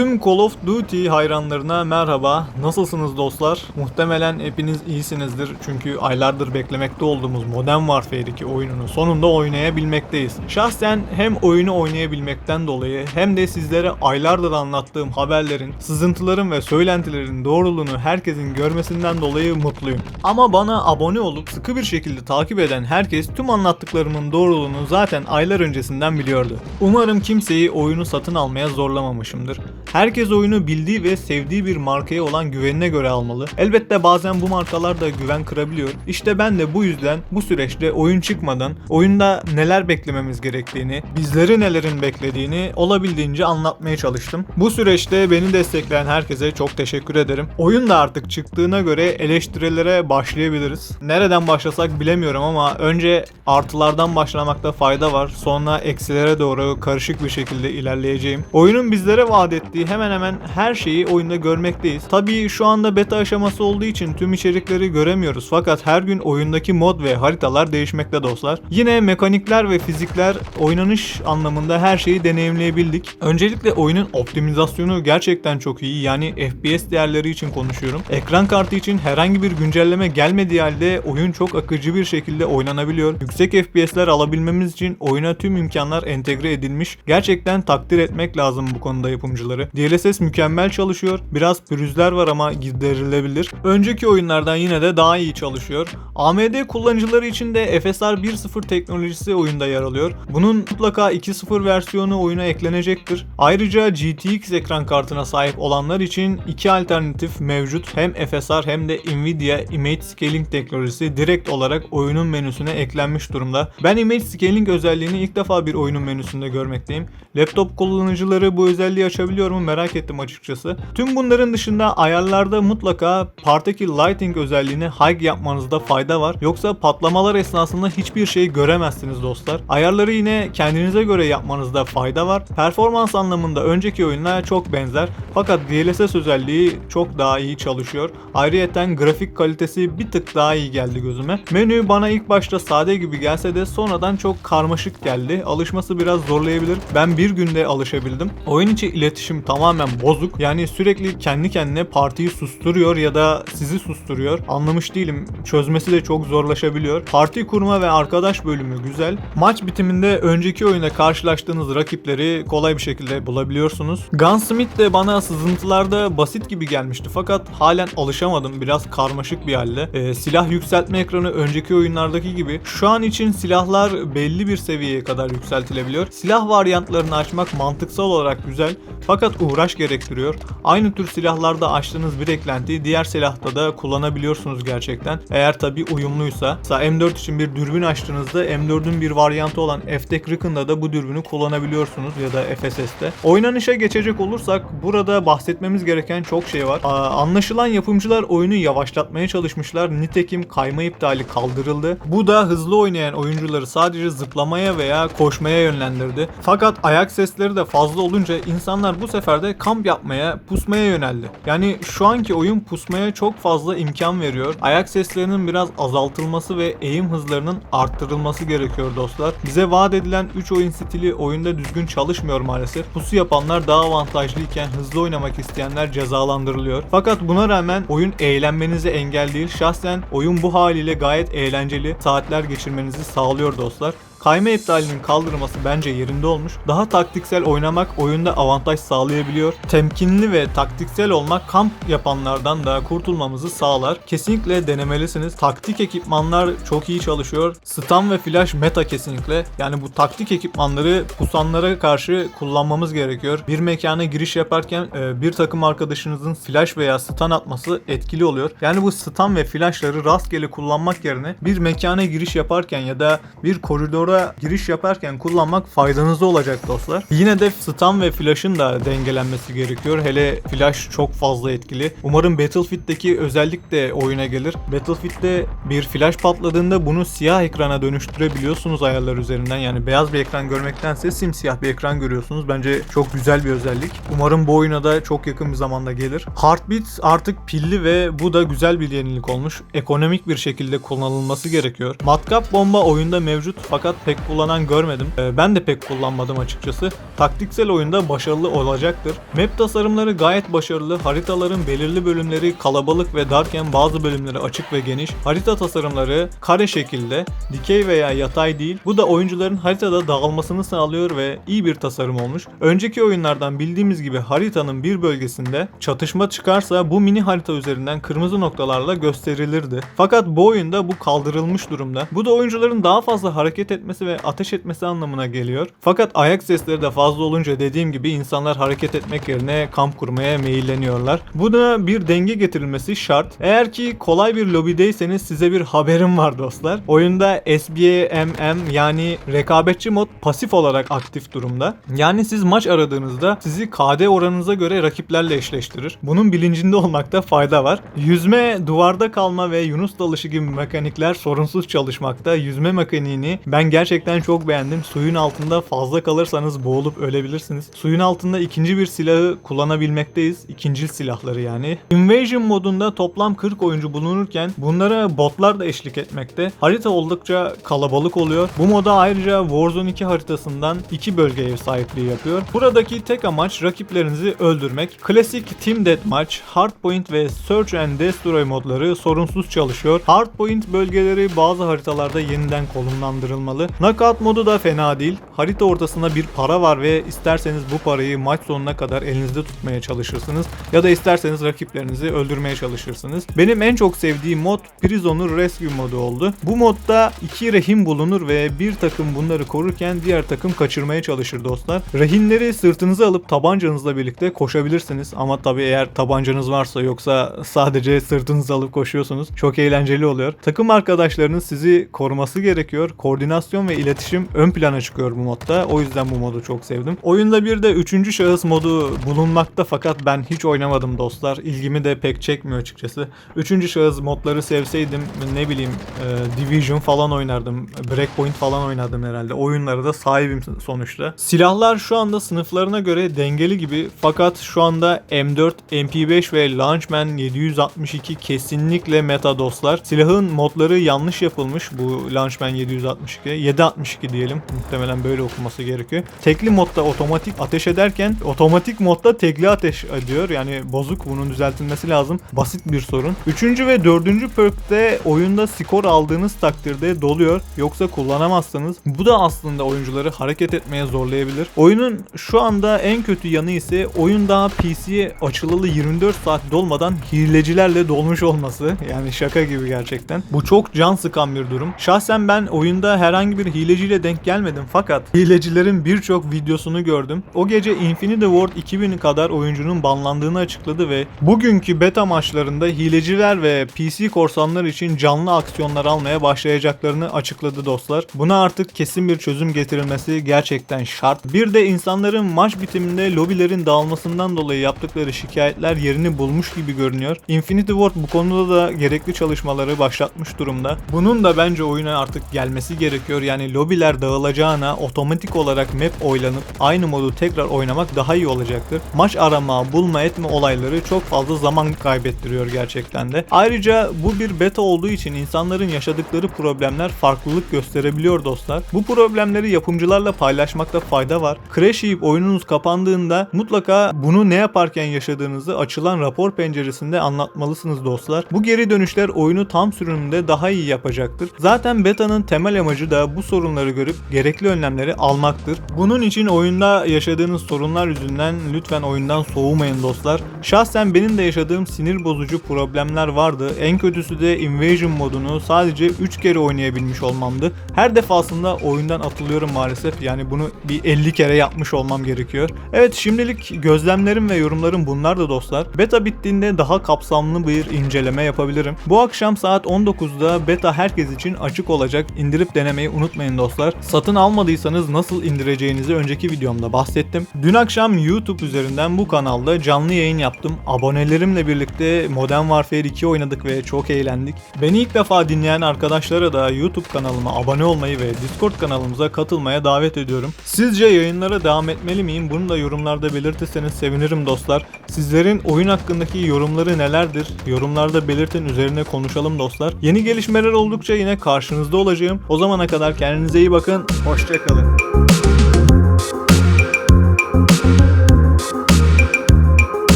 Tüm Call of Duty hayranlarına merhaba. Nasılsınız dostlar? Muhtemelen hepiniz iyisinizdir. Çünkü aylardır beklemekte olduğumuz Modern Warfare 2 oyununu sonunda oynayabilmekteyiz. Şahsen hem oyunu oynayabilmekten dolayı hem de sizlere aylardır anlattığım haberlerin, sızıntıların ve söylentilerin doğruluğunu herkesin görmesinden dolayı mutluyum. Ama bana abone olup sıkı bir şekilde takip eden herkes tüm anlattıklarımın doğruluğunu zaten aylar öncesinden biliyordu. Umarım kimseyi oyunu satın almaya zorlamamışımdır. Herkes oyunu bildiği ve sevdiği bir markaya olan güvenine göre almalı. Elbette bazen bu markalar da güven kırabiliyor. İşte ben de bu yüzden bu süreçte oyun çıkmadan oyunda neler beklememiz gerektiğini, bizleri nelerin beklediğini olabildiğince anlatmaya çalıştım. Bu süreçte beni destekleyen herkese çok teşekkür ederim. Oyun da artık çıktığına göre eleştirilere başlayabiliriz. Nereden başlasak bilemiyorum ama önce artılardan başlamakta fayda var. Sonra eksilere doğru karışık bir şekilde ilerleyeceğim. Oyunun bizlere vaat ettiği hemen hemen her şeyi oyunda görmekteyiz. Tabii şu anda beta aşaması olduğu için tüm içerikleri göremiyoruz fakat her gün oyundaki mod ve haritalar değişmekte dostlar. Yine mekanikler ve fizikler oynanış anlamında her şeyi deneyimleyebildik. Öncelikle oyunun optimizasyonu gerçekten çok iyi. Yani FPS değerleri için konuşuyorum. Ekran kartı için herhangi bir güncelleme gelmediği halde oyun çok akıcı bir şekilde oynanabiliyor. Yüksek FPS'ler alabilmemiz için oyuna tüm imkanlar entegre edilmiş. Gerçekten takdir etmek lazım bu konuda yapımcıları. DLSS mükemmel çalışıyor. Biraz pürüzler var ama giderilebilir. Önceki oyunlardan yine de daha iyi çalışıyor. AMD kullanıcıları için de FSR 1.0 teknolojisi oyunda yer alıyor. Bunun mutlaka 2.0 versiyonu oyuna eklenecektir. Ayrıca GTX ekran kartına sahip olanlar için iki alternatif mevcut. Hem FSR hem de Nvidia Image Scaling teknolojisi direkt olarak oyunun menüsüne eklenmiş durumda. Ben Image Scaling özelliğini ilk defa bir oyunun menüsünde görmekteyim. Laptop kullanıcıları bu özelliği açabiliyor mu merak ettim açıkçası. Tüm bunların dışında ayarlarda mutlaka Partaki Lighting özelliğini high yapmanızda fayda var. Yoksa patlamalar esnasında hiçbir şey göremezsiniz dostlar. Ayarları yine kendinize göre yapmanızda fayda var. Performans anlamında önceki oyunlara çok benzer. Fakat DLSS özelliği çok daha iyi çalışıyor. Ayrıyeten grafik kalitesi bir tık daha iyi geldi gözüme. Menü bana ilk başta sade gibi gelse de sonradan çok karmaşık geldi. Alışması biraz zorlayabilir. Ben bir günde alışabildim. Oyun içi iletişim tamamen bozuk. Yani sürekli kendi kendine partiyi susturuyor ya da sizi susturuyor. Anlamış değilim. Çözmesi de çok zorlaşabiliyor. Parti kurma ve arkadaş bölümü güzel. Maç bitiminde önceki oyunda karşılaştığınız rakipleri kolay bir şekilde bulabiliyorsunuz. Gunsmith de bana sızıntılarda basit gibi gelmişti fakat halen alışamadım. Biraz karmaşık bir halde. Ee, silah yükseltme ekranı önceki oyunlardaki gibi. Şu an için silahlar belli bir seviyeye kadar yükseltilebiliyor. Silah varyantlarını açmak mantıksal olarak güzel fakat uğraş gerektiriyor. Aynı tür silahlarda açtığınız bir eklentiyi diğer silahta da kullanabiliyorsunuz gerçekten. Eğer tabi uyumluysa. Mesela M4 için bir dürbün açtığınızda M4'ün bir varyantı olan FTEC Recon'da da bu dürbünü kullanabiliyorsunuz ya da FSS'te. Oynanışa geçecek olursak burada bahsetmemiz gereken çok şey var. Aa, anlaşılan yapımcılar oyunu yavaşlatmaya çalışmışlar. Nitekim kayma iptali kaldırıldı. Bu da hızlı oynayan oyuncuları sadece zıplamaya veya koşmaya yönlendirdi. Fakat ayak sesleri de fazla olunca insanlar bu sefer de kamp yapmaya, pusmaya yöneldi. Yani şu anki oyun pusmaya çok fazla imkan veriyor. Ayak seslerinin biraz azaltılması ve eğim hızlarının arttırılması gerekiyor dostlar. Bize vaat edilen 3 oyun stili oyunda düzgün çalışmıyor maalesef. Pusu yapanlar daha avantajlı iken hızlı oynamak isteyenler cezalandırılıyor. Fakat buna rağmen oyun eğlenmenize engel değil. Şahsen oyun bu haliyle gayet eğlenceli. Saatler geçirmenizi sağlıyor dostlar. Kayma iptalinin kaldırılması bence yerinde olmuş. Daha taktiksel oynamak oyunda avantaj sağlayabiliyor. Temkinli ve taktiksel olmak kamp yapanlardan da kurtulmamızı sağlar. Kesinlikle denemelisiniz. Taktik ekipmanlar çok iyi çalışıyor. Stun ve flash meta kesinlikle. Yani bu taktik ekipmanları pusanlara karşı kullanmamız gerekiyor. Bir mekana giriş yaparken e, bir takım arkadaşınızın flash veya stun atması etkili oluyor. Yani bu stun ve flashları rastgele kullanmak yerine bir mekana giriş yaparken ya da bir koridora giriş yaparken kullanmak faydanıza olacak dostlar. Yine de stun ve flash'ın da dengelenmesi gerekiyor. Hele flash çok fazla etkili. Umarım Battlefield'deki özellik de oyuna gelir. Battlefield'de bir flash patladığında bunu siyah ekrana dönüştürebiliyorsunuz ayarlar üzerinden. Yani beyaz bir ekran görmektense simsiyah bir ekran görüyorsunuz. Bence çok güzel bir özellik. Umarım bu oyuna da çok yakın bir zamanda gelir. Heartbeat artık pilli ve bu da güzel bir yenilik olmuş. Ekonomik bir şekilde kullanılması gerekiyor. Matkap bomba oyunda mevcut fakat pek kullanan görmedim. Ee, ben de pek kullanmadım açıkçası. Taktiksel oyunda başarılı olacaktır. Map tasarımları gayet başarılı. Haritaların belirli bölümleri kalabalık ve darken bazı bölümleri açık ve geniş. Harita tasarımları kare şekilde, dikey veya yatay değil. Bu da oyuncuların haritada dağılmasını sağlıyor ve iyi bir tasarım olmuş. Önceki oyunlardan bildiğimiz gibi haritanın bir bölgesinde çatışma çıkarsa bu mini harita üzerinden kırmızı noktalarla gösterilirdi. Fakat bu oyunda bu kaldırılmış durumda. Bu da oyuncuların daha fazla hareket etmesi ve ateş etmesi anlamına geliyor. Fakat ayak sesleri de fazla olunca dediğim gibi insanlar hareket etmek yerine kamp kurmaya meyilleniyorlar. Buna bir denge getirilmesi şart. Eğer ki kolay bir lobideyseniz size bir haberim var dostlar. Oyunda SBMM yani rekabetçi mod pasif olarak aktif durumda. Yani siz maç aradığınızda sizi KD oranınıza göre rakiplerle eşleştirir. Bunun bilincinde olmakta fayda var. Yüzme, duvarda kalma ve Yunus dalışı gibi mekanikler sorunsuz çalışmakta. Yüzme mekaniğini ben gerçekten çok beğendim. Suyun altında fazla kalırsanız boğulup ölebilirsiniz. Suyun altında ikinci bir silahı kullanabilmekteyiz. İkincil silahları yani. Invasion modunda toplam 40 oyuncu bulunurken bunlara botlar da eşlik etmekte. Harita oldukça kalabalık oluyor. Bu moda ayrıca Warzone 2 haritasından iki bölge ev sahipliği yapıyor. Buradaki tek amaç rakiplerinizi öldürmek. Klasik Team Deathmatch, Hardpoint ve Search and Destroy modları sorunsuz çalışıyor. Hardpoint bölgeleri bazı haritalarda yeniden konumlandırılmalı. Knockout modu da fena değil. Harita ortasında bir para var ve isterseniz bu parayı maç sonuna kadar elinizde tutmaya çalışırsınız ya da isterseniz rakiplerinizi öldürmeye çalışırsınız. Benim en çok sevdiğim mod Prisoner Rescue modu oldu. Bu modda iki rehin bulunur ve bir takım bunları korurken diğer takım kaçırmaya çalışır dostlar. Rehinleri sırtınıza alıp tabancanızla birlikte koşabilirsiniz ama tabii eğer tabancanız varsa yoksa sadece sırtınızı alıp koşuyorsunuz çok eğlenceli oluyor. Takım arkadaşlarınız sizi koruması gerekiyor. Koordinasyon ve iletişim ön plana çıkıyor bu modda. O yüzden bu modu çok sevdim. Oyunda bir de üçüncü şahıs modu bulunmakta fakat ben hiç oynamadım dostlar. İlgimi de pek çekmiyor açıkçası. Üçüncü şahıs modları sevseydim ne bileyim e, Division falan oynardım. Breakpoint falan oynardım herhalde. Oyunlara da sahibim sonuçta. Silahlar şu anda sınıflarına göre dengeli gibi fakat şu anda M4, MP5 ve Launchman 762 kesinlikle meta dostlar. Silahın modları yanlış yapılmış bu Launchman 762. 762 diyelim. Muhtemelen böyle okuması gerekiyor. Tekli modda otomatik ateş ederken otomatik modda tekli ateş ediyor. Yani bozuk bunun düzeltilmesi lazım. Basit bir sorun. Üçüncü ve dördüncü perk'te oyunda skor aldığınız takdirde doluyor. Yoksa kullanamazsanız bu da aslında oyuncuları hareket etmeye zorlayabilir. Oyunun şu anda en kötü yanı ise oyun daha PC'ye açılalı 24 saat dolmadan hilecilerle dolmuş olması. Yani şaka gibi gerçekten. Bu çok can sıkan bir durum. Şahsen ben oyunda herhangi bir hileciyle denk gelmedim fakat hilecilerin birçok videosunu gördüm. O gece Infinity Ward 2000 kadar oyuncunun banlandığını açıkladı ve bugünkü beta maçlarında hileciler ve PC korsanlar için canlı aksiyonlar almaya başlayacaklarını açıkladı dostlar. Buna artık kesin bir çözüm getirilmesi gerçekten şart. Bir de insanların maç bitiminde lobilerin dağılmasından dolayı yaptıkları şikayetler yerini bulmuş gibi görünüyor. Infinity Ward bu konuda da gerekli çalışmaları başlatmış durumda. Bunun da bence oyuna artık gelmesi gerekiyor. Yani lobiler dağılacağına otomatik olarak map oylanıp aynı modu tekrar oynamak daha iyi olacaktır. Maç arama, bulma etme olayları çok fazla zaman kaybettiriyor gerçekten de. Ayrıca bu bir beta olduğu için insanların yaşadıkları problemler farklılık gösterebiliyor dostlar. Bu problemleri yapımcılarla paylaşmakta fayda var. Crash yiyip oyununuz kapandığında mutlaka bunu ne yaparken yaşadığınızı açılan rapor penceresinde anlatmalısınız dostlar. Bu geri dönüşler oyunu tam sürümünde daha iyi yapacaktır. Zaten beta'nın temel amacı da bu sorunları görüp gerekli önlemleri almaktır. Bunun için oyunda yaşadığınız sorunlar yüzünden lütfen oyundan soğumayın dostlar. Şahsen benim de yaşadığım sinir bozucu problemler vardı. En kötüsü de Invasion modunu sadece 3 kere oynayabilmiş olmamdı. Her defasında oyundan atılıyorum maalesef. Yani bunu bir 50 kere yapmış olmam gerekiyor. Evet şimdilik gözlemlerim ve yorumlarım bunlar da dostlar. Beta bittiğinde daha kapsamlı bir inceleme yapabilirim. Bu akşam saat 19'da beta herkes için açık olacak. İndirip denemeyi unutmayın dostlar. Satın almadıysanız nasıl indireceğinizi önceki videomda bahsettim. Dün akşam YouTube üzerinden bu kanalda canlı yayın yaptım. Abonelerimle birlikte Modern Warfare 2 oynadık ve çok eğlendik. Beni ilk defa dinleyen arkadaşlara da YouTube kanalıma abone olmayı ve Discord kanalımıza katılmaya davet ediyorum. Sizce yayınlara devam etmeli miyim? Bunu da yorumlarda belirtirseniz sevinirim dostlar. Sizlerin oyun hakkındaki yorumları nelerdir? Yorumlarda belirtin üzerine konuşalım dostlar. Yeni gelişmeler oldukça yine karşınızda olacağım. O zamana kadar dostlar. Kendinize iyi bakın. Hoşçakalın.